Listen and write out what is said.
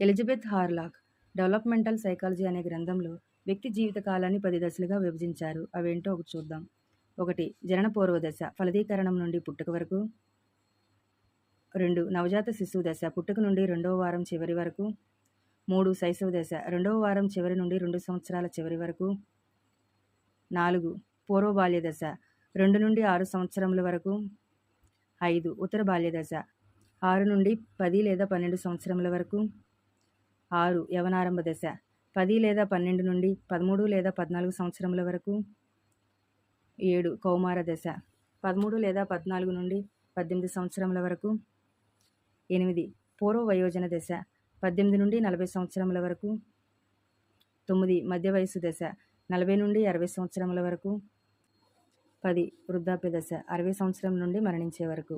Elizabeth Hurlock developmental psychology అనే గ్రంథంలో వ్యక్తి జీవిత కాలాన్ని పది దశలుగా విభజించారు. అవేంటో ఒకటి చూద్దాం. ఒకటి జనన పూర్వ దశ ఫలదీకరణం నుండి పుట్టుక వరకు. రెండు నవజాత శిశువు దశ పుట్టుక నుండి రెండవ వారం చివరి వరకు. మూడు శైశవ దశ రెండవ వారం చివరి నుండి రెండు సంవత్సరాల చివరి వరకు. నాలుగు పూర్వ బాల్య దశ రెండు నుండి ఆరు సంవత్సరముల వరకు. ఐదు ఉత్తర బాల్య దశ ఆరు నుండి పది లేదా పన్నెండు సంవత్సరముల వరకు. ఆరు యవనారంభ దశ. పది లేదా పన్నెండు నుండి పదమూడు లేదా పద్నాలుగు సంవత్సరముల వరకు. ఏడు కౌమార దశ. పదమూడు లేదా పద్నాలుగు నుండి పద్దెనిమిది సంవత్సరముల వరకు. ఎనిమిది పూర్వ వయోజన దశ. పద్దెనిమిది నుండి నలభై సంవత్సరముల వరకు. తొమ్మిది మధ్య వయసు దశ. నలభై నుండి అరవై సంవత్సరముల వరకు. పది వృద్ధాప్య దశ. అరవై సంవత్సరం నుండి మరణించే వరకు.